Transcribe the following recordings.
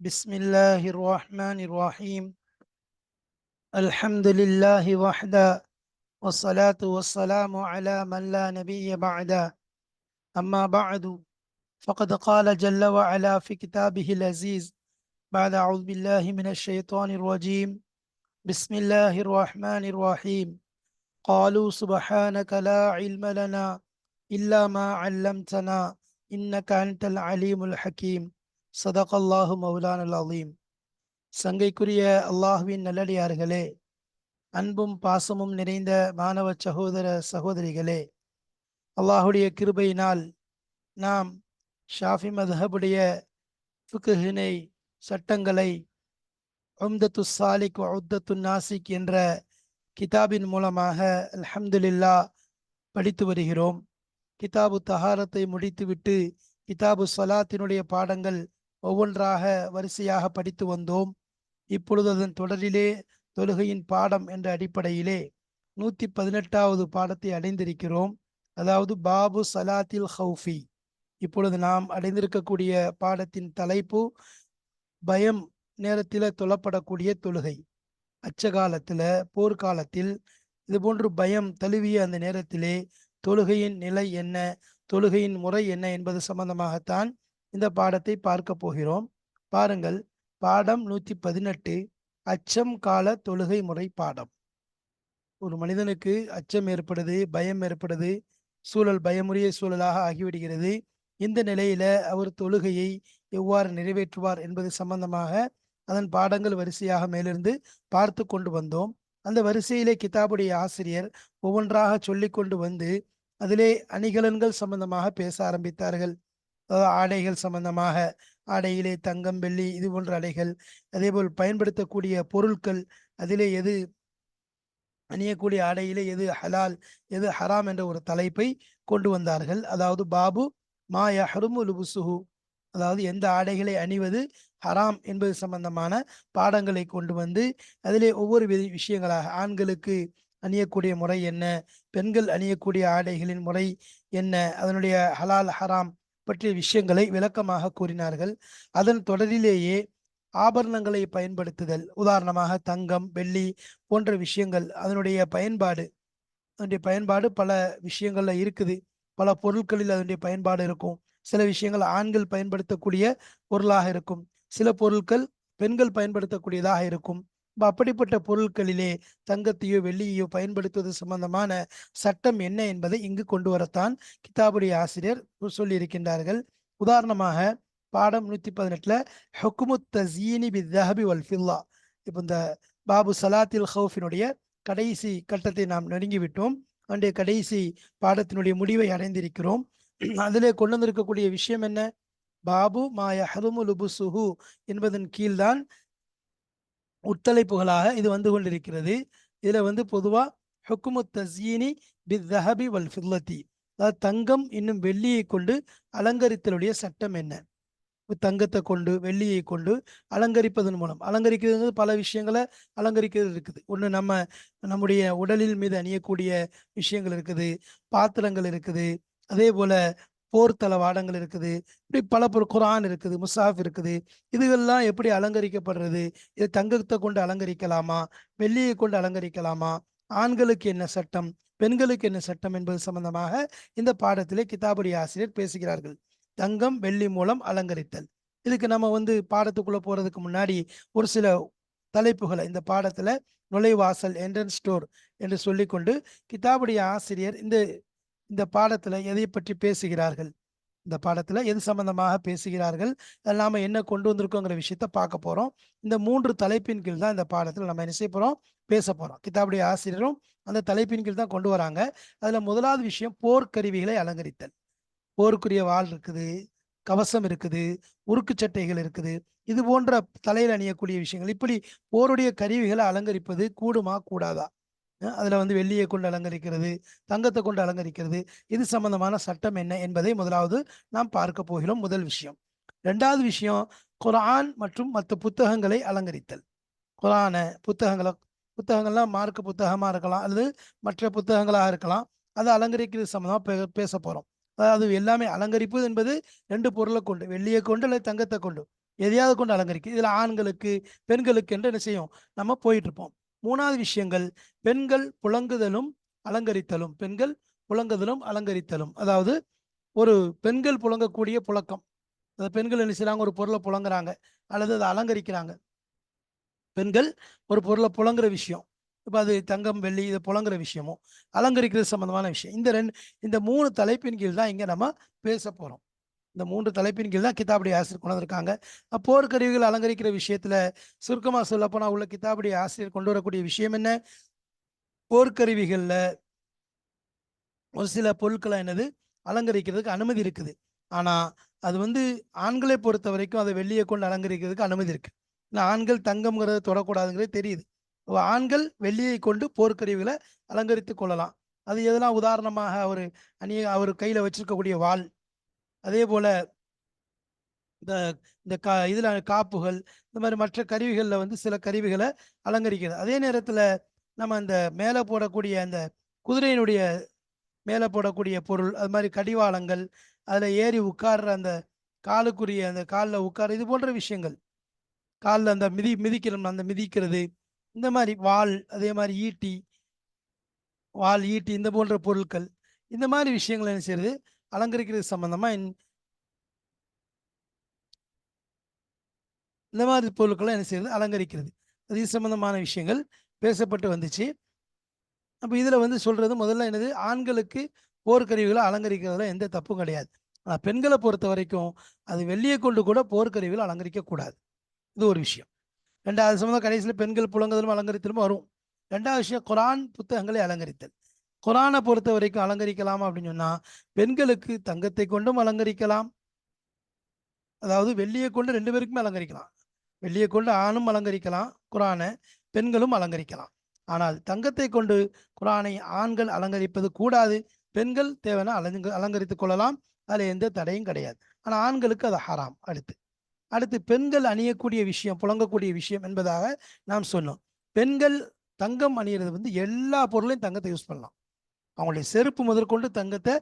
بسم الله الرحمن الرحيم. الحمد لله وحده والصلاة والسلام على من لا نبي بعده. أما بعد فقد قال جل وعلا في كتابه العزيز بعد أعوذ بالله من الشيطان الرجيم بسم الله الرحمن الرحيم. قالوا سبحانك لا علم لنا إلا ما علمتنا إنك أنت العليم الحكيم. சதக் அல்லாஹு மௌலான் அலீம். சங்கைக்குரிய அல்லாஹுவின் நல்லடியார்களே அன்பும் பாசமும் நிறைந்த மாணவ சகோதர சகோதரிகளே அல்லாஹுடைய கிருபையினால் நாம் ஷாஃபி மதஹபுடைய ஃபுக்குஹினை சட்டங்களை உம்தத்து சாலிக் உத்தத்து நாசிக் என்ற கிதாபின் மூலமாக அல்ஹம்துலில்லா படித்து வருகிறோம். கிதாபு தஹாரத்தை முடித்துவிட்டு கிதாபு சலாத்தினுடைய பாடங்கள் ஒவ்வொன்றாக வரிசையாக படித்து வந்தோம். இப்பொழுது அதன் தொடரிலே தொழுகையின் பாடம் என்ற அடிப்படையிலே நூத்தி பதினெட்டாவது பாடத்தை அடைந்திருக்கிறோம். அதாவது பாபு சலாத்தில் ஹவுஃபி இப்பொழுது நாம் அடைந்திருக்கக்கூடிய பாடத்தின் தலைப்பு பயம் நேரத்தில் தொழப்படக்கூடிய தொழுகை. அச்சகாலத்தில் போர்க்காலத்தில் இது போன்று பயம் தழுவிய அந்த நேரத்திலே தொழுகையின் நிலை என்ன தொழுகையின் முறை என்ன என்பது சம்பந்தமாகத்தான் இந்த பாடத்தை பார்க்க போகிறோம். பாருங்கள் பாடம் நூத்தி பதினெட்டு அச்சம் கால தொழுகை முறை பாடம். ஒரு மனிதனுக்கு அச்சம் ஏற்படுது பயம் ஏற்படுது சூழல் பயமுறிய சூழலாக ஆகிவிடுகிறது. இந்த நிலையில அவர் தொழுகையை எவ்வாறு நிறைவேற்றுவார் என்பது சம்பந்தமாக அதன் பாடங்கள் வரிசையாக மேலிருந்து பார்த்து கொண்டு வந்தோம். அந்த வரிசையிலே கிதாபுடைய ஆசிரியர் ஒவ்வொன்றாக சொல்லி கொண்டு வந்து அதிலே அணிகலன்கள் சம்பந்தமாக பேச ஆரம்பித்தார்கள். ஆடைகள் சம்பந்தமாக ஆடையிலே தங்கம் வெள்ளி இது போன்ற ஆடைகள் அதே போல் பயன்படுத்தக்கூடிய பொருட்கள் அதிலே எது அணியக்கூடிய ஆடையிலே எது ஹலால் எது ஹராம் என்ற ஒரு தலைப்பை கொண்டு வந்தார்கள். அதாவது பாபு மா யஹ்ருமு லுபுசுஹு. அதாவது எந்த ஆடைகளை அணிவது ஹராம் என்பது சம்பந்தமான பாடங்களை கொண்டு வந்து அதிலே ஒவ்வொரு வி- விஷயங்களாக ஆண்களுக்கு அணியக்கூடிய முறை என்ன பெண்கள் அணியக்கூடிய ஆடைகளின் முறை என்ன அதனுடைய ஹலால் ஹராம் பற்றிய விஷயங்களை விளக்கமாக கூறினார்கள். அதன் தொடரிலேயே ஆபரணங்களை பயன்படுத்துதல் உதாரணமாக தங்கம் வெள்ளி போன்ற விஷயங்கள் அதனுடைய பயன்பாடு அதனுடைய பயன்பாடு பல விஷயங்கள்ல இருக்குது. பல பொருட்களில் அதனுடைய பயன்பாடு இருக்கும். சில விஷயங்கள் ஆண்கள் பயன்படுத்தக்கூடிய பொருளாக இருக்கும். சில பொருட்கள் பெண்கள் பயன்படுத்தக்கூடியதாக இருக்கும். அப்படிப்பட்ட பொருட்களிலே தங்கத்தையோ வெள்ளியையோ பயன்படுத்துவது சம்பந்தமான சட்டம் என்ன என்பதை இங்கு கொண்டு வரத்தான் கிதாபுடைய ஆசிரியர் சொல்லியிருக்கின்றார்கள். உதாரணமாக பாடம் நூத்தி பதினெட்டுல ஹுக்குமு தசீனி பி தஹபி வல் ஃபில்லா இப்போ இந்த பாபு சலாத்தில் ஹவுஃபினுடைய கடைசி கட்டத்தை நாம் நெருங்கி விட்டோம் அன்றைய கடைசி பாடத்தினுடைய முடிவை அடைந்திருக்கிறோம். அதிலே கொண்டு வந்திருக்கக்கூடிய விஷயம் என்ன? பாபு மாய ஹருமு லுபுசுஹு என்பதன் கீழ்தான் உட்தலைப்புகளாக இது வந்து கொண்டிருக்கிறது. இதில் வந்து பொதுவாக ஹுக்குமு தஸ்யீனி பித்தஹபி வல் ஃபில்லத்தி அதாவது தங்கம் இன்னும் வெள்ளியை கொண்டு அலங்கரித்தலுடைய சட்டம் என்ன? தங்கத்தை கொண்டு வெள்ளியை கொண்டு அலங்கரிப்பதன் மூலம். அலங்கரிக்கிறது பல விஷயங்களை அலங்கரிக்கிறது இருக்குது. ஒன்று நம்ம நம்முடைய உடலில் மீது அணியக்கூடிய விஷயங்கள் இருக்குது. பாத்திரங்கள் இருக்குது. அதே போல போர் வாடங்கள் இருக்குது இப்படி பல பொருள் குரான் இருக்குது முசாஃப் இருக்குது. இதுகள்லாம் எப்படி அலங்கரிக்கப்படுறது? இது தங்கத்தை கொண்டு அலங்கரிக்கலாமா? வெள்ளியை கொண்டு அலங்கரிக்கலாமா? ஆண்களுக்கு என்ன சட்டம்? பெண்களுக்கு என்ன சட்டம் என்பது சம்பந்தமாக இந்த பாடத்திலே கிதாபுடைய ஆசிரியர் பேசுகிறார்கள். தங்கம் வெள்ளி மூலம் அலங்கரித்தல். இதுக்கு நம்ம வந்து பாடத்துக்குள்ள போறதுக்கு முன்னாடி ஒரு சில தலைப்புகளை இந்த பாடத்துல நுழைவாசல் என்ட்ரன்ஸ் ஸ்டோர் என்று சொல்லிக்கொண்டு கிதாபுடைய ஆசிரியர் இந்த இந்த பாடத்துல எதை பற்றி பேசுகிறார்கள்? இந்த பாடத்துல எது சம்பந்தமாக பேசுகிறார்கள்? அதில் நாம என்ன கொண்டு வந்திருக்கோங்கிற விஷயத்த பார்க்க போறோம். இந்த மூன்று தலைப்பின் கீழ் தான் இந்த பாடத்துல நம்ம என்ன செய்ய போறோம்? பேச போறோம். கிதாபுடைய ஆசிரியரும் அந்த தலைப்பின் கீழ் தான் கொண்டு வராங்க. அதுல முதலாவது விஷயம் போர்க்கருவிகளை அலங்கரித்தல். போருக்குரிய வாள் இருக்குது கவசம் இருக்குது உருக்கு சட்டைகள் இருக்குது. இது போன்ற தலையில் அணியக்கூடிய விஷயங்கள். இப்படி போருடைய கருவிகளை அலங்கரிப்பது கூடுமா கூடாதா? அதில் வந்து வெள்ளியை கொண்டு அலங்கரிக்கிறது தங்கத்தை கொண்டு அலங்கரிக்கிறது இது சம்பந்தமான சட்டம் என்ன என்பதை முதலாவது நாம் பார்க்க போகிறோம் முதல் விஷயம். ரெண்டாவது விஷயம் குரான் மற்றும் மற்ற புத்தகங்களை அலங்கரித்தல். குரானை புத்தகங்களை புத்தகங்கள்லாம் மார்க்க புத்தகமாக இருக்கலாம் அல்லது மற்ற புத்தகங்களாக இருக்கலாம் அதை அலங்கரிக்கிறது சம்மந்தமாக பே- பேச போகிறோம் அதாவது எல்லாமே அலங்கரிப்பு என்பது ரெண்டு பொருளை கொண்டு வெள்ளியை கொண்டு அல்லது தங்கத்தை கொண்டு எதையாவது கொண்டு அலங்கரிக்க இதில் ஆண்களுக்கு பெண்களுக்கு என்று என்ன செய்யும் நம்ம போயிட்டு இருப்போம். மூணாவது விஷயங்கள் பெண்கள் புழங்குதலும் அலங்கரித்தலும் பெண்கள் புழங்குதலும் அலங்கரித்தலும். அதாவது ஒரு பெண்கள் புழங்கக்கூடிய புழக்கம். அந்த பெண்கள் என்ன செய்யறாங்க ஒரு பொருளை புழங்குறாங்க அல்லது அதை அலங்கரிக்கிறாங்க. பெண்கள் ஒரு பொருளை புழங்குற விஷயம். இப்போ அது தங்கம் வெள்ளி இதை புழங்குற விஷயமும் அலங்கரிக்கிறது சம்மந்தமான விஷயம். இந்த ரெண்டு இந்த மூணு தலைப்பின் கீழ் தான் இங்கே நம்ம பேச போகிறோம் இந்த மூன்று தலைப்பின் கீழ் தான் கிதாபடி ஆசிரியர் கொண்டு வந்திருக்காங்க போர்க்கருவிகள் அலங்கரிக்கிற விஷயத்துல சுருக்கமா சொல்லப்போனால் உள்ள கிதாபடி ஆசிரியர் கொண்டு வரக்கூடிய விஷயம் என்ன? போர்க்கருவிகள்ல ஒரு சில பொருட்களை என்னது? அலங்கரிக்கிறதுக்கு அனுமதி இருக்குது. ஆனா அது வந்து ஆண்களை பொறுத்த வரைக்கும் அதை வெள்ளியை கொண்டு அலங்கரிக்கிறதுக்கு அனுமதி இருக்கு. ஏன்னா ஆண்கள் தங்கம்ங்கிறத தொடக்கூடாதுங்கிறது தெரியுது. ஆண்கள் வெள்ளியை கொண்டு போர்க்கருவிகளை அலங்கரித்து கொள்ளலாம். அது எதெல்லாம் உதாரணமாக அவர் அணிய அவர் கையில வச்சிருக்கக்கூடிய வாள். அதே போல் இந்த இந்த கா இதில் காப்புகள் இந்த மாதிரி மற்ற கருவிகளில் வந்து சில கருவிகளை அலங்கரிக்கிறது. அதே நேரத்தில் நம்ம அந்த மேலே போடக்கூடிய அந்த குதிரையினுடைய மேலே போடக்கூடிய பொருள் அது மாதிரி கடிவாளங்கள் அதில் ஏறி உட்கார்ற அந்த காலுக்குரிய அந்த காலில் உட்கார இது போன்ற விஷயங்கள். காலில் அந்த மிதி மிதிக்கிறோம் அந்த மிதிக்கிறது இந்த மாதிரி வாள் அதே மாதிரி ஈட்டி வால் ஈட்டி இந்த போன்ற பொருட்கள் இந்த மாதிரி விஷயங்கள் என்ன செய்யுது அலங்கரிக்கிறது சம்பந்தமா இந்த- இந்த மாதிரி பொருட்களை என்ன செய்யறது அலங்கரிக்கிறது. அது இது சம்பந்தமான விஷயங்கள் பேசப்பட்டு வந்துச்சு. அப்போ இதில் வந்து சொல்கிறது முதல்ல என்னது? ஆண்களுக்கு போர்க்கருவிகளை அலங்கரிக்கிறதுல எந்த தப்பும் கிடையாது. ஆனால் பெண்களை பொறுத்த வரைக்கும் அது வெள்ளியை கொண்டு கூட போர்க்கருவிகளை அலங்கரிக்க கூடாது. இது ஒரு விஷயம். ரெண்டாவது சம்மந்தம் கடைசியில் பெண்கள் புலங்குதலும் அலங்கரித்தலும் வரும். ரெண்டாவது விஷயம் குரான் புத்தகங்களை அலங்கரித்தல். குரானை பொறுத்த வரைக்கும் அலங்கரிக்கலாம் அப்படின்னு சொன்னால் பெண்களுக்கு தங்கத்தை கொண்டும் அலங்கரிக்கலாம். அதாவது வெள்ளியை கொண்டு ரெண்டு பேருக்குமே அலங்கரிக்கலாம். வெள்ளியை கொண்டு ஆணும் அலங்கரிக்கலாம் குரானை பெண்களும் அலங்கரிக்கலாம். ஆனால் தங்கத்தை கொண்டு குரானை ஆண்கள் அலங்கரிப்பது கூடாது. பெண்கள் தேவைன்னா அலங்க அலங்கரித்துக் கொள்ளலாம். அதில் எந்த தடையும் கிடையாது. ஆனால் ஆண்களுக்கு அது ஹராம் அடுத்து. அடுத்து பெண்கள் அணியக்கூடிய விஷயம் புழங்கக்கூடிய விஷயம் என்பதாக நாம் சொன்னோம். பெண்கள் தங்கம் அணியிறது வந்து எல்லா பொருளையும் தங்கத்தை யூஸ் பண்ணலாம். அவங்களுடைய செருப்பு முதற்கொண்டு தங்கத்தை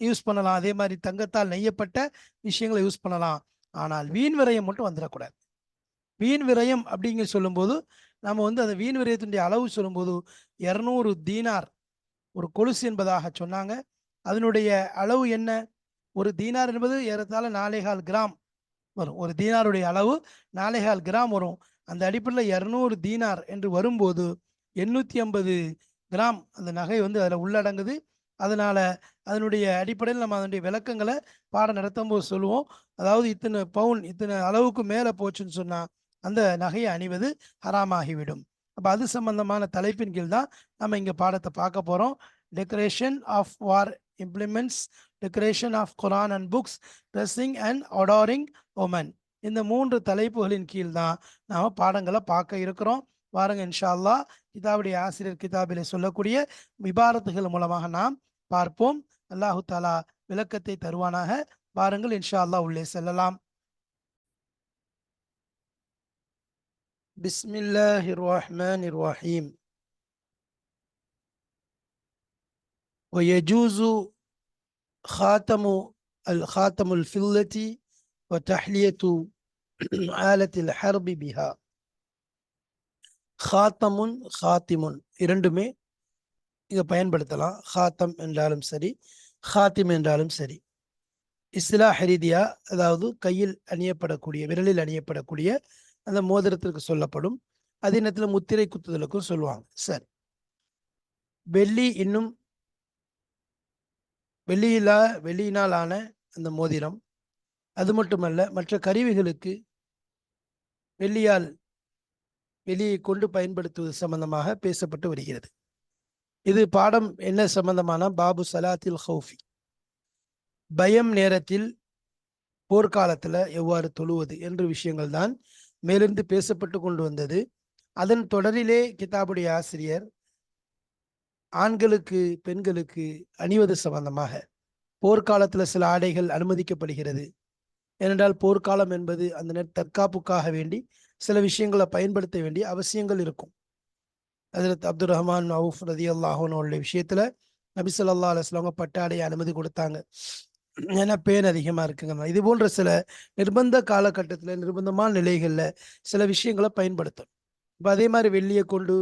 யூஸ் பண்ணலாம். அதே மாதிரி தங்கத்தால் நெய்யப்பட்ட விஷயங்களை யூஸ் பண்ணலாம். ஆனால் வீண் விரயம் மட்டும் வந்துடக்கூடாது. வீண் விரயம் அப்படிங்க சொல்லும்போது நம்ம வந்து அந்த வீண் விரயத்தினுடைய அளவு சொல்லும்போது இரநூறு தீனார் ஒரு கொலுசு என்பதாக சொன்னாங்க. அதனுடைய அளவு என்ன? ஒரு தீனார் என்பது ஏறத்தாழ நாலேகால் கிராம் வரும். ஒரு தீனாருடைய அளவு நாலேகால் கிராம் வரும். அந்த அடிப்படையில் இரநூறு தீனார் என்று வரும்போது எண்ணூற்றி ஐம்பது கிராம் அந்த நகை வந்து அதில் உள்ளடங்குது. அதனால் அதனுடைய அடிப்படையில் நம்ம அதனுடைய விளக்கங்களை பாடம் நடத்தும் போது சொல்லுவோம். அதாவது இத்தனை பவுன் இத்தனை அளவுக்கு மேலே போச்சுன்னு சொன்னால் அந்த நகையை அணிவது ஹராமாகிவிடும். அப்போ அது சம்பந்தமான தலைப்பின் கீழ் தான் நம்ம இங்கே பாடத்தை பார்க்க போகிறோம் decoration of war implements decoration of Quran and books dressing and adorning women இந்த மூன்று தலைப்புகளின் கீழ் தான் நாம் பாடங்களை பார்க்க இருக்கிறோம். வாருங்க இன்ஷா அல்லாஹ் கிதாபுடைய ஆசிரியர் கிதாபிலே சொல்லக்கூடிய விபாரத்துகள் மூலமாக நாம் பார்ப்போம் அல்லாஹு தாலா விளக்கத்தை தருவானாக வாருங்கள் இன்ஷா அல்லாஹ் உள்ளே செல்லலாம் بسم الله الرحمن الرحيم ويجوز خاتم الخاتم الفضة وتحلية آلة الحرب بها ஹாத்தமுன் ஹாத்திமுன் இரண்டுமே இங்கே பயன்படுத்தலாம். ஹாத்தம் என்றாலும் சரி ஹாத்திம் என்றாலும் சரி. இஸ்லா ஹரிதியா அதாவது கையில் அணியப்படக்கூடிய விரலில் அணியப்படக்கூடிய அந்த மோதிரத்திற்கு சொல்லப்படும். அதே நேரத்தில் முத்திரை குத்துதலுக்கும் சொல்லுவாங்க. சரி. வெள்ளி இன்னும் வெள்ளியிலா வெள்ளியினாலான அந்த மோதிரம். அது மட்டுமல்ல மற்ற கருவிகளுக்கு வெள்ளியால் வெளியே கொண்டு பயன்படுத்துவது சம்பந்தமாக பேசப்பட்டு வருகிறது. இது பாடம் என்ன சம்பந்தமான பாபு சலாத்தில் ஹவுஃபி பயம் நேரத்தில் போர்க்காலத்தில் எவ்வாறு தொழுவது என்ற விஷயங்கள் தான் மேலிருந்து பேசப்பட்டு கொண்டு வந்தது. அதன் தொடரிலே கிதாபுடைய ஆசிரியர் ஆண்களுக்கு பெண்களுக்கு அணிவது சம்பந்தமாக போர்க்காலத்தில் சில ஆடைகள் அனுமதிக்கப்படுகிறது. ஏனென்றால் போர்க்காலம் என்பது அந்த தற்காப்புக்காக வேண்டி சில விஷயங்களை பயன்படுத்த வேண்டிய அவசியங்கள் இருக்கும். அதில் அப்துல் ரஹ்மான் அவுஃப் ரதி அல்லாஹோனுடைய விஷயத்துல நபி ஸல்லல்லாஹு அலைஹி பட்டாடைய அனுமதி கொடுத்தாங்க. ஏன்னா பேன் அதிகமாக இருக்குங்க இது போன்ற சில நிர்பந்த காலகட்டத்தில் நிர்பந்தமான நிலைகளில் சில விஷயங்களை பயன்படுத்தும் இப்போ அதே மாதிரி வெள்ளியை கொண்டு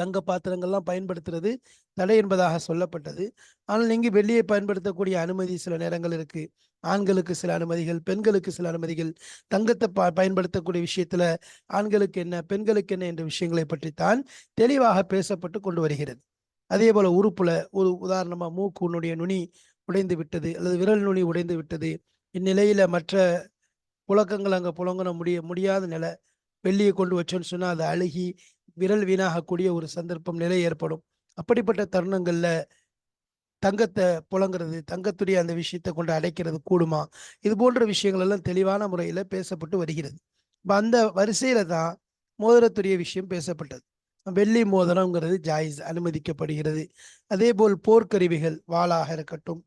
தங்க பாத்திரங்கள்லாம் பயன்படுத்துறது தடை என்பதாக சொல்லப்பட்டது. ஆனால் நீங்கள் வெள்ளியை பயன்படுத்தக்கூடிய அனுமதி சில நேரங்கள் இருக்கு. ஆண்களுக்கு சில அனுமதிகள் பெண்களுக்கு சில அனுமதிகள். தங்கத்தை ப பயன்படுத்தக்கூடிய விஷயத்துல ஆண்களுக்கு என்ன பெண்களுக்கு என்ன என்ற விஷயங்களை பற்றித்தான் தெளிவாக பேசப்பட்டு கொண்டு வருகிறது. அதே போல உறுப்புல ஒரு உதாரணமா மூக்கு உன்னுடைய நுனி உடைந்து விட்டது அல்லது விரல் நுனி உடைந்து விட்டது. இந்நிலையில மற்ற புழக்கங்கள் அங்கே புழங்கின முடிய முடியாத நிலை. வெள்ளியை கொண்டு வச்சோன்னு சொன்னால் அது அழுகி விரல் வீணாகக்கூடிய ஒரு சந்தர்ப்பம் நிலை ஏற்படும். அப்படிப்பட்ட தருணங்கள்ல தங்கத்தை புழங்குறது தங்கத்துடைய அந்த விஷயத்தை கொண்டு அடைக்கிறது கூடுமா? இது போன்ற விஷயங்கள் எல்லாம் தெளிவான முறையில் பேசப்பட்டு வருகிறது. இப்போ அந்த வரிசையில தான் மோதிரத்துடைய விஷயம் பேசப்பட்டது. வெள்ளி மோதிரம்ங்கிறது ஜாயிஸ் அனுமதிக்கப்படுகிறது. அதே போல் போர்க்கருவிகள் வாளாக இருக்கட்டும்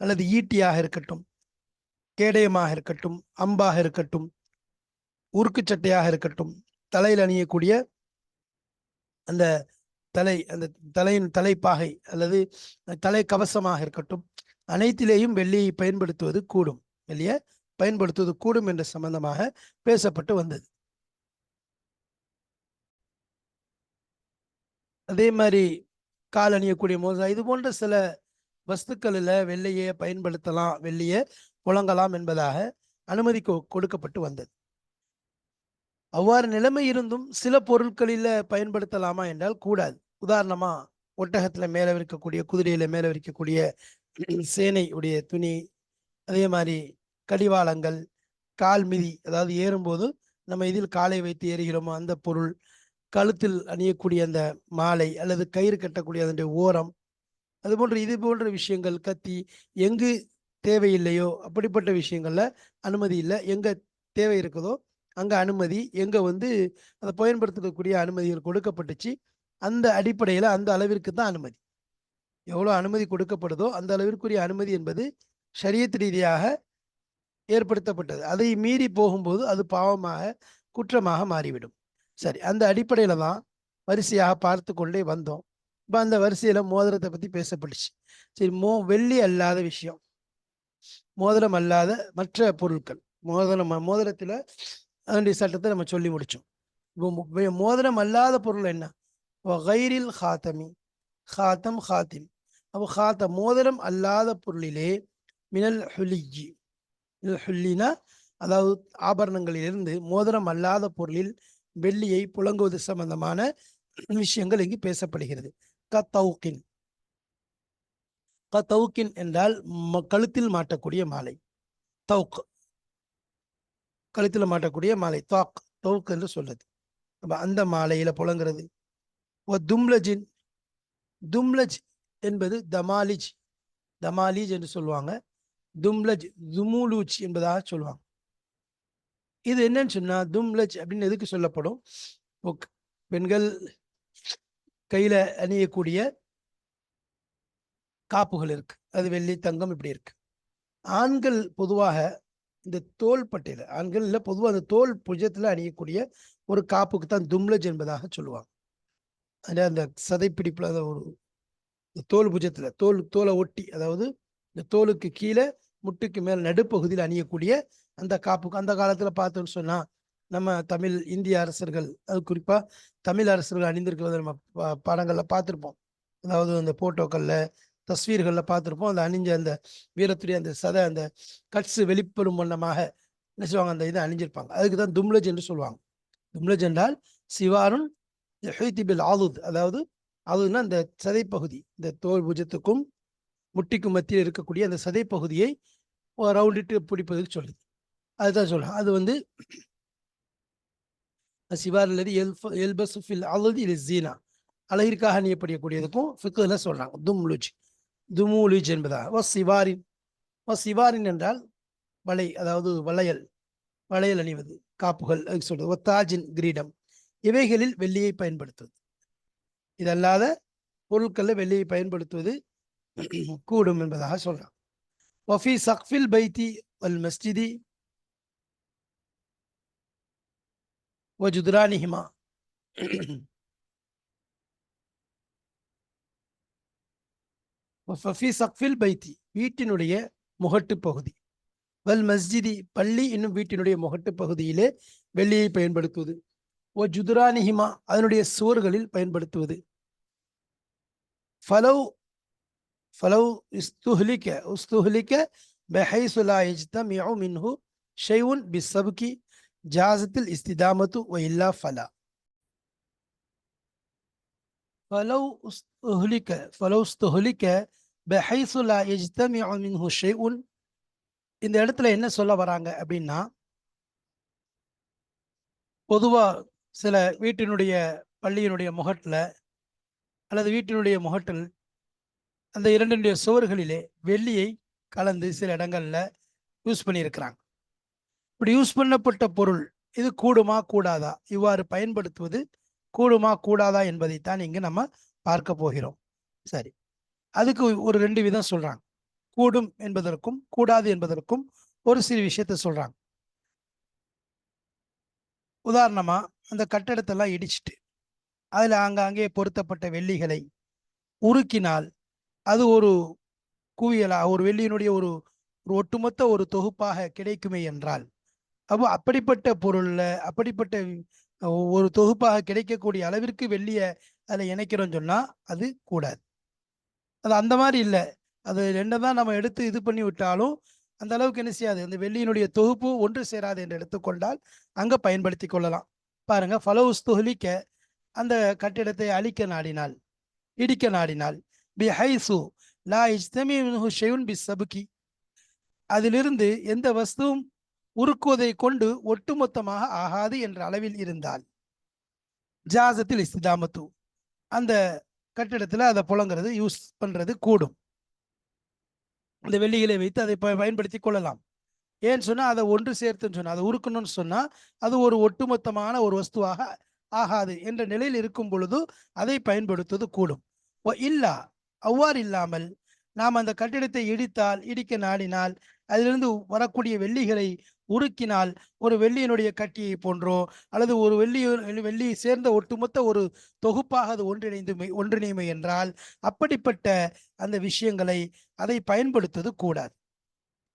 அல்லது ஈட்டியாக இருக்கட்டும் கேடயமாக இருக்கட்டும் அம்பாக இருக்கட்டும் உருக்கு சட்டையாக இருக்கட்டும் தலையில் அணியக்கூடிய அந்த தலை அந்த தலையின் தலைப்பாகை அல்லது தலை கவசமாக இருக்கட்டும் அனைத்திலேயும் வெள்ளியை பயன்படுத்துவது கூடும் வெள்ளியை பயன்படுத்துவது கூடும் என்ற சம்பந்தமாக பேசப்பட்டு வந்தது. அதே மாதிரி கால் அணியக்கூடிய மோசா இது போன்ற சில வஸ்துக்களில் வெள்ளையை பயன்படுத்தலாம் வெள்ளியை புழங்கலாம் என்பதாக அனுமதி கொடுக்கப்பட்டு வந்தது. அவ்வாறு நிலைமை இருந்தும் சில பொருட்களில் பயன்படுத்தலாமா என்றால் கூடாது. உதாரணமா ஒட்டகத்துல மேல விற்கக்கூடிய குதிரையில மேல விற்கக்கூடிய சேனை உடைய துணி அதே மாதிரி கடிவாளங்கள் கால் மிதி அதாவது ஏறும்போது நம்ம இதில் காலை வைத்து ஏறுகிறோமோ அந்த பொருள் கழுத்தில் அணியக்கூடிய அந்த மாலை அல்லது கயிறு கட்டக்கூடிய அதனுடைய ஓரம் அது போன்ற இது போன்ற விஷயங்கள் கத்தி எங்கு தேவையில்லையோ அப்படிப்பட்ட விஷயங்கள்ல அனுமதி இல்லை. எங்க தேவை இருக்குதோ அங்க அனுமதி எங்க வந்து அதை பயன்படுத்தக்கூடிய அனுமதிகள் கொடுக்கப்பட்டுச்சு. அந்த அடிப்படையில் அந்த அளவிற்கு தான் அனுமதி. எவ்வளோ அனுமதி கொடுக்கப்படுதோ அந்த அளவிற்குரிய அனுமதி என்பது சரியத் ரீதியாக ஏற்படுத்தப்பட்டது. அதை மீறி போகும்போது அது பாவமாக குற்றமாக மாறிவிடும். சரி அந்த அடிப்படையில் தான் வரிசையாக பார்த்து கொண்டே வந்தோம். இப்போ அந்த வரிசையில் மோதிரத்தை பற்றி பேசப்பட்டுச்சு. சரி மோ வெள்ளி அல்லாத விஷயம். மோதிரம் அல்லாத மற்ற பொருட்கள். மோதிரம் மோதிரத்தில் அதனுடைய சட்டத்தை நம்ம சொல்லி முடித்தோம் இப்போ மோதிரம் அல்லாத பொருள் என்ன? வகைரில் ஹாத்தமி. ஹாத்தம் ஹாத்திம். அப்போ ஹாத்த மோதிரம் அல்லாத பொருளிலே மினல் ஹுலிஜி. ஹுல்லினா அதாவது ஆபரணங்களிலிருந்து மோதிரம் அல்லாத பொருளில் வெள்ளியை புழங்குவது சம்பந்தமான விஷயங்கள் இங்கு பேசப்படுகிறது. க தௌக்கின் க தௌக்கின் என்றால் கழுத்தில் மாட்டக்கூடிய மாலை. தவுக். கழுத்தில் மாட்டக்கூடிய மாலை. தாக் தவுக் என்று சொல்லுது அப்ப அந்த மாலையில புழங்குறது. தும்லஜின் தும்லஜ் என்பது தமாலிஜ். தமாலிஜ் என்று சொல்லுவாங்க. தும்லஜ் துமுலூஜ் என்பதாக சொல்லுவாங்க. இது என்னன்னு சொன்னால் தும்லஜ் அப்படின்னு எதுக்கு சொல்லப்படும்? பெண்கள் கையில் அணியக்கூடிய காப்புகள் இருக்கு. அது வெள்ளி தங்கம் இப்படி இருக்கு. ஆண்கள் பொதுவாக இந்த தோல் பட்டையில ஆண்கள் இல்லை பொதுவாக அந்த தோல் புஜத்தில் அணியக்கூடிய ஒரு காப்புக்கு தான் தும்லஜ் என்பதாக சொல்லுவாங்க. அந்த சதைப்பிடிப்புல ஒரு தோல் புஜத்தில் தோல் தோலை ஒட்டி அதாவது இந்த தோலுக்கு கீழே முட்டுக்கு மேல் நடுப்பகுதியில் அணியக்கூடிய அந்த காப்புக்கு அந்த காலத்தில் பார்த்தோன்னு சொன்னால் நம்ம தமிழ் இந்திய அரசர்கள் அது குறிப்பாக தமிழ் அரசர்கள் அணிந்திருக்கிறத நம்ம படங்களில் பார்த்துருப்போம். அதாவது அந்த ஃபோட்டோக்களில் தஸ்வீர்களில் பார்த்துருப்போம். அந்த அணிஞ்ச அந்த வீரத்துடைய அந்த சதை அந்த கட்ஸு வெளிப்படும் வண்ணமாக என்ன செய்வாங்க அந்த இதை அணிஞ்சிருப்பாங்க. அதுக்கு தான் தும்லஜ் என்று சொல்லுவாங்க. தும்லஜ் என்றால் சிவாருன் பில் ஆலுத் அதாவது அதுனா இந்த சதைப்பகுதி. இந்த தோல் பூஜத்துக்கும் முட்டிக்கும் மத்தியில் இருக்கக்கூடிய அந்த சதைப்பகுதியை ரவுண்டிட்டு பிடிப்பதுக்கு சொல்லுது. அதுதான் சொல்றேன். அது வந்து சிவார் அல்லது எல்பஸ் ஃபில் அலது இது ஜீனா. அழகிற்காக அணியப்படக்கூடியதுக்கும் ஃபிக்குல சொல்கிறாங்க தும்லுஜ். துமுலுஜ் என்பதாக. ஓ சிவாரின் ஓ சிவாரின் என்றால் வலை அதாவது வளையல். வளையல் அணிவது. காப்புகள் அதுக்கு சொல்கிறது ஒத்தாஜின் கிரீடம். இவைகளில் வெள்ளியை பயன்படுத்துவது. இதல்லாத பொருட்களில் வெள்ளியை பயன்படுத்துவது கூடும் என்பதாக சொல்றான். வஃபி சக்ஃபில் பைத்தி அல் மஸ்ஜிதி வஜுத்ரானிஹிமா. ஃபஃபி சக்ஃபில் பைத்தி வீட்டினுடைய முகட்டு பகுதி. வல் மஸ்ஜிதி பள்ளி இன்னும் வீட்டினுடைய முகட்டு பகுதியிலே வெள்ளியை பயன்படுத்துவது. ஓ ஜுதுரானிஹிமா அதனுடைய சுவர்களில் பயன்படுத்துவது. ஃபலவ் ஃபலவ் இஸ்துஹ்லிக்க உஸ்துஹ்லிக்க பெஹைசுலா லா யஜ்தமிஉ மின்ஹு பி பிஸ்ஸப்கி ஜாசத்தில் இஸ்திதாமத்து வ இல்லா ஃபலா ஃபலவ் உஸ்துஹ்லிக்க ஃபலவ் உஸ்துஹ்லிக்க பெஹைசுலா லா மின்ஹு ஷெய்வுன் இந்த இடத்துல என்ன சொல்ல வராங்க அப்படின்னா பொதுவா சில வீட்டினுடைய பள்ளியினுடைய முகட்டில் அல்லது வீட்டினுடைய முகட்டில் அந்த இரண்டினுடைய சுவர்களிலே வெள்ளியை கலந்து சில இடங்களில் யூஸ் பண்ணியிருக்கிறாங்க. இப்படி யூஸ் பண்ணப்பட்ட பொருள் இது கூடுமா கூடாதா? இவ்வாறு பயன்படுத்துவது கூடுமா கூடாதா என்பதைத்தான் இங்கு நம்ம பார்க்க போகிறோம். சரி. அதுக்கு ஒரு ரெண்டு விதம் சொல்கிறாங்க கூடும் என்பதற்கும் கூடாது என்பதற்கும் ஒரு சிறு விஷயத்தை சொல்கிறாங்க உதாரணமாக அந்த கட்டடத்தெல்லாம் இடிச்சிட்டு அதில் ஆங்காங்கே பொருத்தப்பட்ட வெள்ளிகளை உருக்கினால் அது ஒரு குவியலா ஒரு வெள்ளியினுடைய ஒரு ஒரு ஒட்டுமொத்த ஒரு தொகுப்பாக கிடைக்குமே என்றால் அப்போ அப்படிப்பட்ட பொருளில் அப்படிப்பட்ட ஒரு தொகுப்பாக கிடைக்கக்கூடிய அளவிற்கு வெள்ளியை அதில் இணைக்கிறோன்னு சொன்னால் அது கூடாது. அது அந்த மாதிரி இல்லை. அது ரெண்டை தான் நம்ம எடுத்து இது பண்ணி விட்டாலும் அந்த அளவுக்கு என்ன செய்யாது? அந்த வெள்ளியினுடைய தொகுப்பு ஒன்று சேராது என்று எடுத்துக்கொண்டால் அங்கே பயன்படுத்தி கொள்ளலாம். பாருங்க ஃபலவுஸ் தொகுலிக்க அந்த கட்டிடத்தை அழிக்க நாடினால் இடிக்க நாடினால் பி ஹைசு லா இஜ்தமி மின்ஹு பி சபுகி அதிலிருந்து எந்த வஸ்துவும் உருக்குவதை கொண்டு ஒட்டுமொத்தமாக ஆகாது என்ற அளவில் இருந்தால் ஜாசத்தில் இஸ்திதாமத்து அந்த கட்டிடத்தில் அதை புழங்குறது யூஸ் பண்ணுறது கூடும். அந்த வெள்ளிகளை வைத்து அதை பயன்படுத்தி கொள்ளலாம். ஏன்னு சொன்னால் அதை ஒன்று சேர்த்துன்னு சொன்னால் அதை உருக்கணும்னு சொன்னால் அது ஒரு ஒட்டுமொத்தமான ஒரு வஸ்துவாக ஆகாது என்ற நிலையில் இருக்கும் பொழுது அதை பயன்படுத்துவது கூடும். ஒ இல்லா அவ்வாறு இல்லாமல் நாம் அந்த கட்டிடத்தை இடித்தால் இடிக்க நாடினால் அதிலிருந்து வரக்கூடிய வெள்ளிகளை உருக்கினால் ஒரு வெள்ளியினுடைய கட்டியை போன்றோ அல்லது ஒரு வெள்ளி வெள்ளி சேர்ந்த ஒட்டுமொத்த ஒரு தொகுப்பாக அது ஒன்றிணைந்து ஒன்றிணைமை என்றால் அப்படிப்பட்ட அந்த விஷயங்களை அதை பயன்படுத்துவது கூடாது.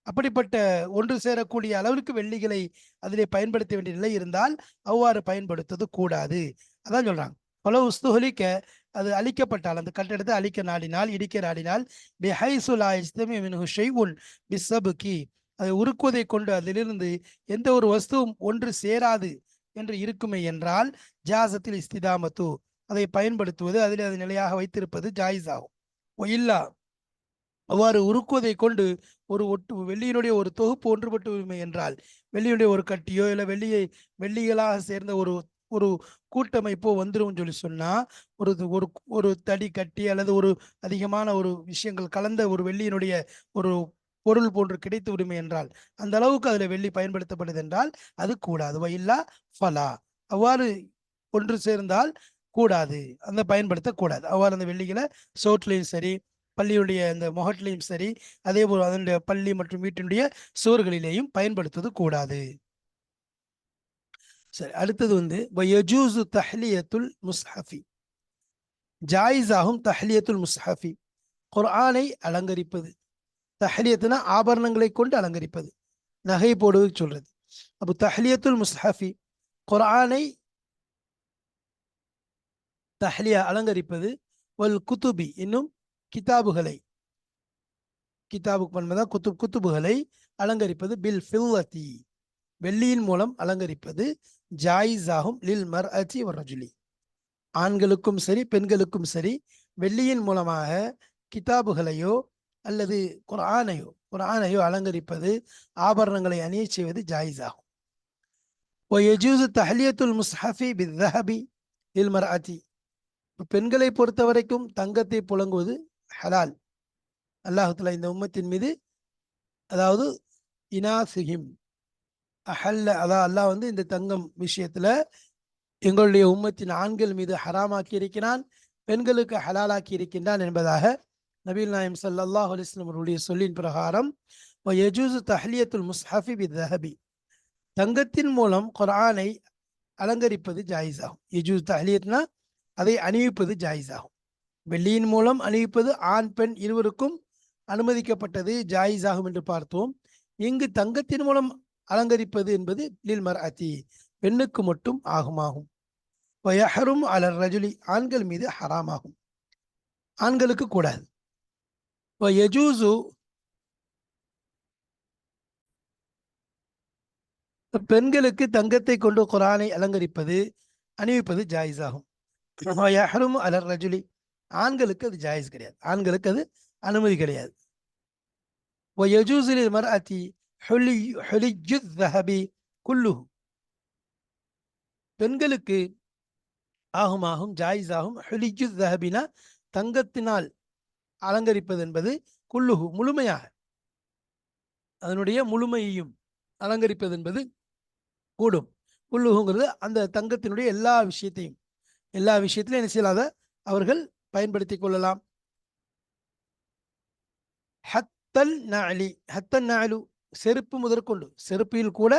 அப்படிப்பட்ட ஒன்று சேரக்கூடிய அளவிற்கு வெள்ளிகளை அதிலே பயன்படுத்த வேண்டிய நிலை இருந்தால் அவ்வாறு பயன்படுத்துவது கூடாது. அதான் சொல்றாங்க. பல உஸ்துகலிக்க அது அழிக்கப்பட்டால் அந்த கட்டிடத்தை அழிக்க நாடினால் இடிக்க நாடினால் பிஹைசுலா இஸ்தமி மின்ஹு ஷைஉன் பிஸ்ஸபுகி அதை உருக்குவதை கொண்டு அதிலிருந்து எந்த ஒரு வஸ்துவும் ஒன்று சேராது என்று இருக்குமே என்றால் ஜாசத்தில் இஸ்திதாமத்து. அதை பயன்படுத்துவது அதில் அதை நிலையாக வைத்திருப்பது ஜாயிஸ் ஆகும் இல்லா. அவ்வாறு உருக்குவதை கொண்டு ஒரு ஒட்டு வெள்ளியினுடைய ஒரு தொகுப்பு ஒன்றுபட்டு உரிமை என்றால் வெள்ளியுடைய ஒரு கட்டியோ இல்லை வெள்ளியை வெள்ளிகளாக சேர்ந்த ஒரு ஒரு கூட்டமைப்போ வந்துடும் சொல்லி சொன்னால் ஒரு ஒரு ஒரு தடி கட்டி அல்லது ஒரு அதிகமான ஒரு விஷயங்கள் கலந்த ஒரு வெள்ளியினுடைய ஒரு பொருள் போன்று கிடைத்து விடுமே என்றால் அந்த அளவுக்கு அதுல வெள்ளி பயன்படுத்தப்படுது என்றால் அது கூடாது. இல்லா ஃபலா. அவ்வாறு ஒன்று சேர்ந்தால் கூடாது. அந்த பயன்படுத்தக்கூடாது. அவ்வாறு அந்த வெள்ளிகளை சோற்றுலையும் சரி பள்ளியுடைய அந்த முகட்டிலையும் சரி அதே போல் அதனுடைய பள்ளி மற்றும் வீட்டினுடைய சுவர்களிலேயும் பயன்படுத்துவது கூடாது. சரி அடுத்தது வந்து வயஜூசு தஹ்லியத்துல் முஸ்ஹஃபி. ஜாயிஸ் ஆகும் தஹ்லியத்துல் முஸ்ஹஃபி. குர்ஆனை அலங்கரிப்பது. தஹ்லியத்துனா ஆபரணங்களை கொண்டு அலங்கரிப்பது. நகை போடுவது சொல்றது. அப்போ தஹ்லியத்துல் முஸ்ஹாஃபி குரானை தஹ்லியா அலங்கரிப்பது. வல் குத்துபி இன்னும் கிதாபுகளை கிதாபுக்கு பண்பதான் குத்துப் குத்துபுகளை அலங்கரிப்பது. பில் ஃபில்லதி வெள்ளியின் மூலம் அலங்கரிப்பது. ஜாயிஸ் ஆகும் லில் மர் அச்சி ரஜுலி. ஆண்களுக்கும் சரி பெண்களுக்கும் சரி வெள்ளியின் மூலமாக கிதாபுகளையோ அல்லது குரானையோ குரானையோ அலங்கரிப்பது ஆபரணங்களை அணிய செய்வது ஜாயிஸ் ஆகும் ஒயஜூசு தஹலியத்துல் முஸ்ஹஃபி பித் தஹபி இல் மராத்தி பெண்களை பொறுத்த வரைக்கும் தங்கத்தை புழங்குவது ஹலால். அல்லாஹுத்துல இந்த உம்மத்தின் மீது அதாவது இனாசுஹிம். அஹல்ல அதா அல்லாஹ் வந்து இந்த தங்கம் விஷயத்துல எங்களுடைய உம்மத்தின் ஆண்கள் மீது ஹராமாக்கி இருக்கிறான் பெண்களுக்கு ஹலாலாக்கி இருக்கின்றான் என்பதாக நபீல் நாயம் சல்லாஹ் அலிஸ்லம் அவருடைய சொல்லின் பிரகாரம் யஜூசு தஹ்லியத்துல் முஸ்ஹஃபி பி தஹபி. தங்கத்தின் மூலம் குர்ஆனை அலங்கரிப்பது ஜாயிஸ் ஆகும் யஜூஸ் தஹ்லியத்னா அதை அணிவிப்பது ஜாயிஸ் ஆகும் வெள்ளியின் மூலம் அணிவிப்பது ஆண் பெண் இருவருக்கும் அனுமதிக்கப்பட்டது ஜாயிஸ் ஆகும் என்று பார்த்தோம். இங்கு தங்கத்தின் மூலம் அலங்கரிப்பது என்பது லில் மர் அதி பெண்ணுக்கு மட்டும் ஆகுமாகும். வயஹரும் அலர் ரஜுலி ஆண்கள் மீது ஹராமாகும். ஆண்களுக்கு கூடாது. வயஜூசு பெண்களுக்கு தங்கத்தை கொண்டு குரானை அலங்கரிப்பது அணிவிப்பது ஜாயிஸ் ஆகும். ஹரும் அலர் ரஜுலி. ஆண்களுக்கு அது ஜாயிஸ் கிடையாது. ஆண்களுக்கு அது அனுமதி கிடையாது. வயஜூசுலில் மர்அதி ஹொலி ஹொலிஜு தஹபி குல்லுஹு. பெண்களுக்கு ஆகும் ஆகும் ஜாயிஸ் ஆகும். ஹொலிஜு தஹபினா தங்கத்தினால் அலங்கரிப்பது என்பது குல்லுஹு முழுமையாக. அதனுடைய முழுமையையும் அலங்கரிப்பது என்பது கூடும். குல்லுகுங்கிறது அந்த தங்கத்தினுடைய எல்லா விஷயத்தையும் எல்லா விஷயத்திலும் என்ன செய்யலாத அவர்கள் பயன்படுத்திக் கொள்ளலாம். ஹத்தல் நாளி ஹத்தன் நஅலு செருப்பு முதற்கொண்டு செருப்பில் கூட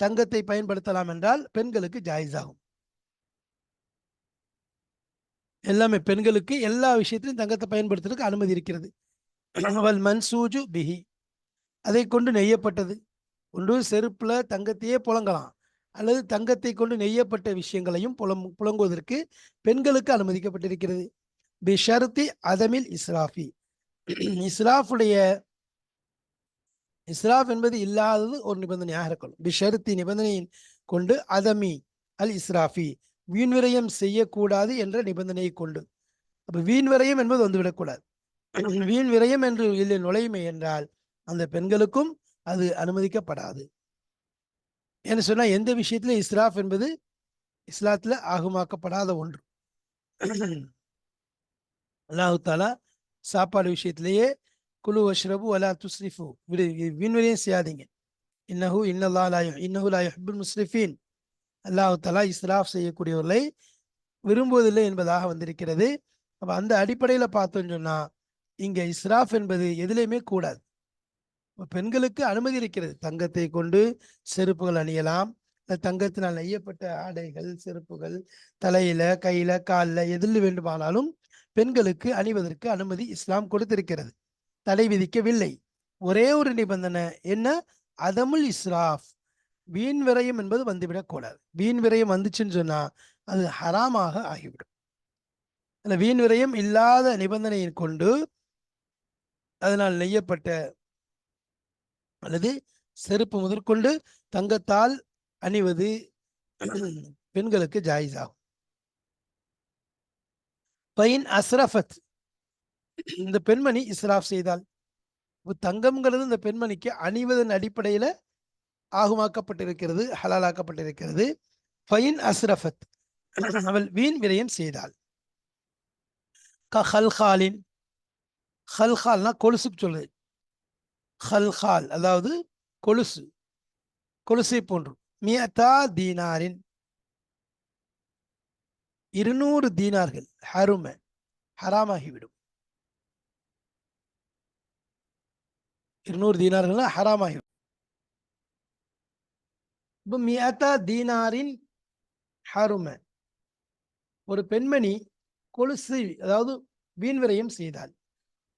தங்கத்தை பயன்படுத்தலாம் என்றால் பெண்களுக்கு ஜாயிஸ் ஆகும். எல்லாமே பெண்களுக்கு எல்லா விஷயத்திலும் தங்கத்தை பயன்படுத்துறதுக்கு அனுமதி இருக்கிறது. வல் மன்சூஜு பிஹி. அதை கொண்டு நெய்யப்பட்டது. ஒன்று செருப்பில் தங்கத்தையே புழங்கலாம். அல்லது தங்கத்தை கொண்டு நெய்யப்பட்ட விஷயங்களையும் புலம் புழங்குவதற்கு பெண்களுக்கு அனுமதிக்கப்பட்டிருக்கிறது. பிஷருத்தி அதமில் இஸ்ராஃபி. இஸ்ராஃபுடைய இஸ்ராஃப் என்பது இல்லாதது ஒரு நிபந்தனையாக இருக்கணும். பிஷருத்தி நிபந்தனையின் கொண்டு அதமி அல் இஸ்ராஃபி. வீண்விரயம் செய்யக்கூடாது என்ற நிபந்தனையை கொண்டு. அப்போ வீண்விரயம் என்பது வந்துவிடக்கூடாது. வீண் விரயம் என்று இல்லை நுழையுமை என்றால் அந்த பெண்களுக்கும் அது அனுமதிக்கப்படாது. என்ன சொன்னால் எந்த விஷயத்துல இஸ்ராஃப் என்பது இஸ்லாத்துல ஆகுமாக்கப்படாத ஒன்று. அல்லாஹு தாலா சாப்பாடு விஷயத்திலேயே குழு அஷ்ரபு அலா துஸ்ரிஃபு விடு வீண்வரையும் செய்யாதீங்க. இன்னஹு இன்னல்லா லாயு இன்னஹு லாயு முஸ்ரிஃபீன் அல்லாஹு தாலா இஸ்ராஃப் செய்யக்கூடியவர்களை விரும்புவதில்லை என்பதாக வந்திருக்கிறது. அப்போ அந்த அடிப்படையில் பார்த்தோம்னு சொன்னால் இங்கே இஸ்ராஃப் என்பது எதுலேயுமே கூடாது. பெண்களுக்கு அனுமதி இருக்கிறது. தங்கத்தை கொண்டு செருப்புகள் அணியலாம். தங்கத்தினால் நெய்யப்பட்ட ஆடைகள் செருப்புகள் தலையில கையில காலில் எதில் வேண்டுமானாலும் பெண்களுக்கு அணிவதற்கு அனுமதி இஸ்லாம் கொடுத்திருக்கிறது. தடை விதிக்கவில்லை. ஒரே ஒரு நிபந்தனை என்ன? அதமுல் இஸ்ராஃப் வீண் விரயம் என்பது வந்துவிடக்கூடாது வீண் விரயம் வந்துச்சுன்னு சொன்னா அது ஹராமாக ஆகிவிடும். அந்த வீண் விரயம் இல்லாத நிபந்தனையை கொண்டு அதனால் நெய்யப்பட்ட அல்லது செருப்பு முதற்கொண்டு தங்கத்தால் அணிவது பெண்களுக்கு ஜாயிஸ் ஆகும் பைன் அஸ்ரஃபத் இந்த பெண்மணி இஸ்ராஃப் செய்தால் தங்கம்ங்கிறது இந்த பெண்மணிக்கு அணிவதன் அடிப்படையில ஆகுமாக்கப்பட்டிருக்கிறது ஹலாலாக்கப்பட்டிருக்கிறது. ஃபைன் அஸ்ரஃபத். அவள் வீண் விரயம் செய்தாள். க ஹல்ஹாலின். ஹல்ஹால்னா கொலுசுக்கு சொல்லுது ஹல்ஹால் அதாவது கொலுசு. கொலுசை போன்று. மியதா தீனாரின். இருநூறு தீனார்கள். ஹரும. ஹராமாகிவிடும். இருநூறு தீனார்கள்னா ஹராமாகிவிடும். மியதா தீனாரின் ஹரும. ஒரு பெண்மணி கொலுசு அதாவது வீண் விரயம் செய்தாள்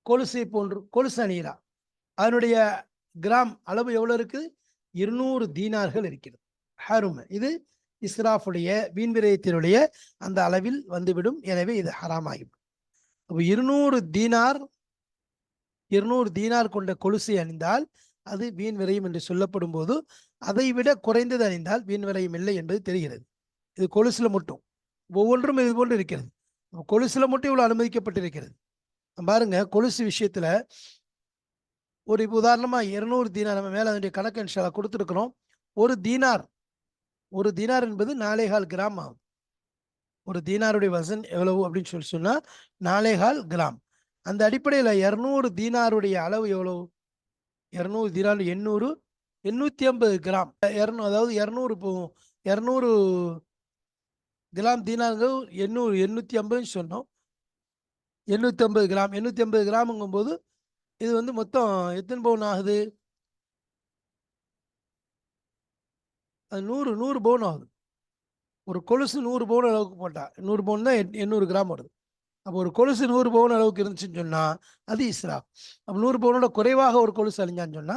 கொலுசை போன்று கொலுசு அணிகிறா. அதனுடைய கிராம் அளவு எவ்வளோ இருக்குது? இருநூறு தீனார்கள் இருக்கிறது. ஹரும. இது இஸ்ராஃபுடைய வீண் விரயத்தினுடைய அந்த அளவில் வந்துவிடும். எனவே இது ஹராமாகிவிடும். அப்போ இருநூறு தீனார் இருநூறு தீனார் கொண்ட கொலுசை அணிந்தால் அது வீண் விரயம் என்று சொல்லப்படும் போது அதை விட குறைந்தது அணிந்தால் வீண் விரயம் இல்லை என்பது தெரிகிறது. இது கொலுசில் மட்டும். ஒவ்வொன்றும் இது போன்று இருக்கிறது. கொலுசில் மட்டும் இவ்வளோ அனுமதிக்கப்பட்டிருக்கிறது. பாருங்க கொலுசு விஷயத்துல ஒரு உதாரணமாக இருநூறு தீனார் நம்ம மேலே அதனுடைய கணக்கு இன்ஷால்லா கொடுத்துருக்குறோம். ஒரு தீனார் ஒரு தீனார் என்பது நாலேகால் கிராம் ஆகும். ஒரு தீனாருடைய வசன் எவ்வளவு அப்படின்னு சொல்லி சொன்னால் நாலேகால் கிராம். அந்த அடிப்படையில் இரநூறு தீனாருடைய அளவு எவ்வளவு? இரநூறு தீனார் எண்ணூறு எண்ணூத்தி ஐம்பது கிராம். இரநூ அதாவது இரநூறு போகும் இரநூறு கிராம் தீனார்கள் எண்ணூறு எண்ணூத்தி ஐம்பதுன்னு சொன்னோம். எண்ணூத்தி ஐம்பது கிராம் எண்ணூத்தி ஐம்பது கிராமுங்கும் போது இது வந்து மொத்தம் எத்தனை பவுன் ஆகுது? அது நூறு நூறு பவுன் ஆகுது. ஒரு கொலுசு நூறு பவுன் அளவுக்கு போட்டா நூறு பவுன் தான் எண்ணூறு கிராம் வருது. அப்போ ஒரு கொலுசு நூறு பவுன் அளவுக்கு இருந்துச்சுன்னு சொன்னா அது இஸ்ரா. அப்போ நூறு பவுனோட குறைவாக ஒரு கொலுசு அழிஞ்சான்னு சொன்னா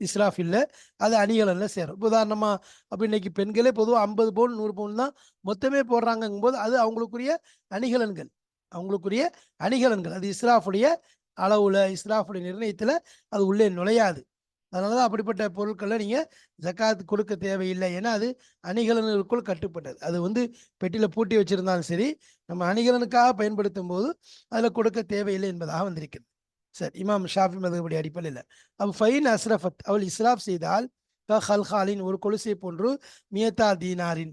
இஸ்ராஃப் இல்லை அது அணிகலனில் சேரும். உதாரணமாக உதாரணமா அப்போ இன்னைக்கு பெண்களே பொதுவாக ஐம்பது பவுன் நூறு பவுன் தான் மொத்தமே போடுறாங்கங்கும் போது அது அவங்களுக்குரிய அணிகலன்கள். அவங்களுக்குரிய அணிகலன்கள். அது இஸ்ராஃபுடைய அளவில் இஸ்ராஃபுடைய நிர்ணயத்தில் அது உள்ளே நுழையாது. அதனால தான் அப்படிப்பட்ட பொருட்களை நீங்கள் ஜக்காத் கொடுக்க தேவையில்லை. ஏன்னா அது அணிகலனுக்குள் கட்டுப்பட்டது. அது வந்து பெட்டியில் பூட்டி வச்சுருந்தாலும் சரி நம்ம அணிகலனுக்காக பயன்படுத்தும் போது அதில் கொடுக்க தேவையில்லை என்பதாக வந்திருக்கிறது. சரி இமாம் ஷாஃபி மதுபடி அடிப்படையில். அப்போ ஃபைன் அஸ்ரஃபத் அவள் இஸ்ராப் செய்தால் க ஹல்ஹாலின் ஒரு கொலுசை போன்று மியத்தா தீனாரின்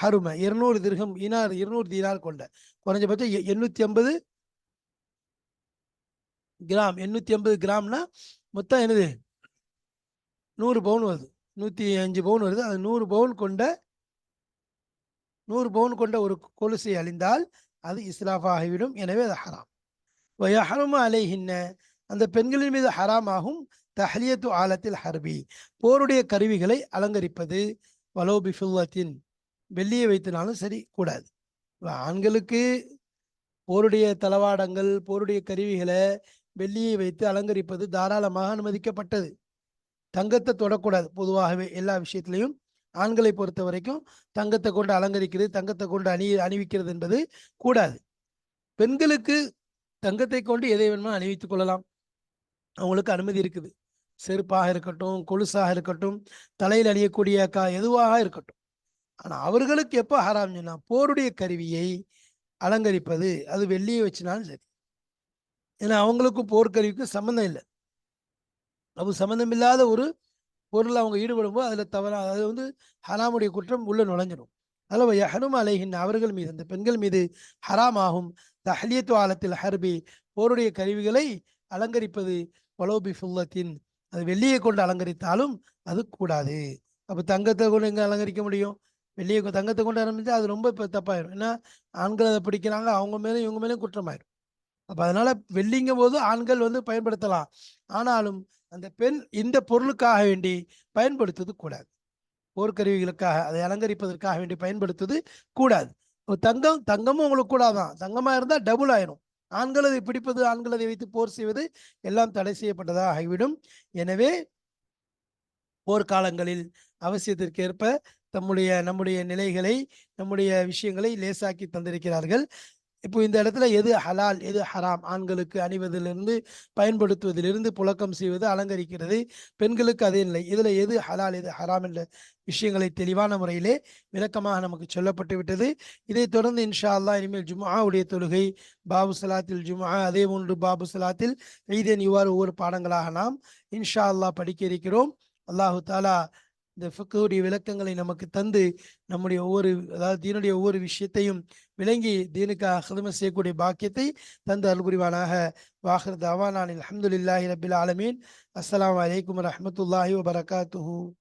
ஹரும இருநூறு திருகம் இனார் இருநூறு தீனார் கொண்ட. குறைஞ்சபட்சம் எண்ணூற்றி ஐம்பது கிராம். எண்ணூற்றி ஐம்பது கிராம்னா மொத்தம் என்னது? நூறு பவுன் வருது. நூற்றி அஞ்சு பவுன் வருது. அது நூறு பவுன் கொண்ட நூறு பவுன் கொண்ட ஒரு கொலுசை அழிந்தால் அது இஸ்லாஃப் ஆகிவிடும். எனவே அது ஹராம். வயஹரும அலைஹின்ன. அந்த பெண்களின் மீது ஹராமாகும். தஹ்லியத்து ஆலத்தில் ஹர்பி. போருடைய கருவிகளை அலங்கரிப்பது. வலோபி ஃபில்லத்தின் வெள்ளியை வைத்தினாலும் சரி கூடாது. ஆண்களுக்கு போருடைய தளவாடங்கள் போருடைய கருவிகளை வெள்ளியை வைத்து அலங்கரிப்பது தாராளமாக அனுமதிக்கப்பட்டது. தங்கத்தை தொடக்கூடாது. பொதுவாகவே எல்லா விஷயத்திலையும் ஆண்களை பொறுத்த வரைக்கும் தங்கத்தை கொண்டு அலங்கரிக்கிறது தங்கத்தை கொண்டு அணி அணிவிக்கிறது என்பது கூடாது. பெண்களுக்கு தங்கத்தை கொண்டு எதை வேணுமோ அணிவித்துக் கொள்ளலாம். அவங்களுக்கு அனுமதி இருக்குது. செருப்பாக இருக்கட்டும் கொலுசாக இருக்கட்டும் தலையில் அணியக்கூடிய கா எதுவாக இருக்கட்டும். ஆனால் அவர்களுக்கு எப்போ ஹராம் சொன்னால் போருடைய கருவியை அலங்கரிப்பது அது வெள்ளியை வச்சுனாலும் சரி. ஏன்னா அவங்களுக்கும் போர்க்கருவிக்கும் சம்மந்தம் இல்லை. அப்போ சம்மந்தம் இல்லாத ஒரு பொருள் அவங்க ஈடுபடும் போது அதில் தவறா அது வந்து ஹராமுடைய குற்றம் உள்ள நுழைஞ்சிடும் அதில் ஹனும் அலைகின் அவர்கள் மீது அந்த பெண்கள் மீது ஹராம் ஆகும் தஹ்லியத்து ஆலத்தில் ஹர்பி போருடைய கருவிகளை அலங்கரிப்பது வலோபி ஃபுல்லத்தின் அது வெள்ளியை கொண்டு அலங்கரித்தாலும் அது கூடாது. அப்போ தங்கத்தை கொண்டு எங்கே அலங்கரிக்க முடியும்? வெள்ளியை தங்கத்தை கொண்டு ஆரம்பிச்சா அது ரொம்ப இப்போ தப்பாயிடும் ஏன்னா ஆண்கள் அதை பிடிக்கிறாங்க அவங்க மேலும் இவங்க மேலும் குற்றமாயிடும் அப்போ அதனால வெள்ளிங்கும் போது ஆண்கள் வந்து பயன்படுத்தலாம். ஆனாலும் அந்த பெண் இந்த பொருளுக்காக வேண்டி பயன்படுத்துவது கூடாது. போர்க்கருவிகளுக்காக அதை அலங்கரிப்பதற்காக வேண்டி பயன்படுத்துவது கூடாது. தங்கம் தங்கமும் உங்களுக்கு கூடாதான் தங்கமாக இருந்தால் டபுள் ஆயிரும். ஆண்களதை பிடிப்பது ஆண்களதை வைத்து போர் செய்வது எல்லாம் தடை செய்யப்பட்டதாக ஆகிவிடும். எனவே போர்க்காலங்களில் அவசியத்திற்கேற்ப தம்முடைய நம்முடைய நிலைகளை நம்முடைய விஷயங்களை லேசாக்கி தந்திருக்கிறார்கள். இப்போ இந்த இடத்துல எது ஹலால் எது ஹராம்? ஆண்களுக்கு அணிவதிலிருந்து பயன்படுத்துவதிலிருந்து புழக்கம் செய்வது அலங்கரிக்கிறது. பெண்களுக்கு அதே இல்லை இதுல எது ஹலால் எது ஹராம் என்ற விஷயங்களை தெளிவான முறையிலே விளக்கமாக நமக்கு சொல்லப்பட்டு விட்டது. இதைத் தொடர்ந்து இன்ஷா அல்லாஹ் இனிமேல் ஜுமாவுடைய தொழுகை பாபு சலாத்தில் ஜுமா அதே போன்று பாபு சலாத்தில் ஈதேன் இவ்வாறு ஒவ்வொரு பாடங்களாக நாம் இன்ஷா அல்லாஹ் படிக்க இருக்கிறோம். அல்லாஹு தாலா இந்த ஃபிக்குடைய விளக்கங்களை நமக்கு தந்து நம்முடைய ஒவ்வொரு அதாவது தீனுடைய ஒவ்வொரு விஷயத்தையும் விளங்கி தீனுக்காக ஹிதமத் செய்யக்கூடிய பாக்கியத்தை தந்து அருள் வாகர் வாஹர் தவானான் அல்ஹம்துலில்லாஹி ரபில் ஆலமீன். அஸ்லாம் வலைக்கம் வரமத்துல்லாஹி வபரகாத்துஹு.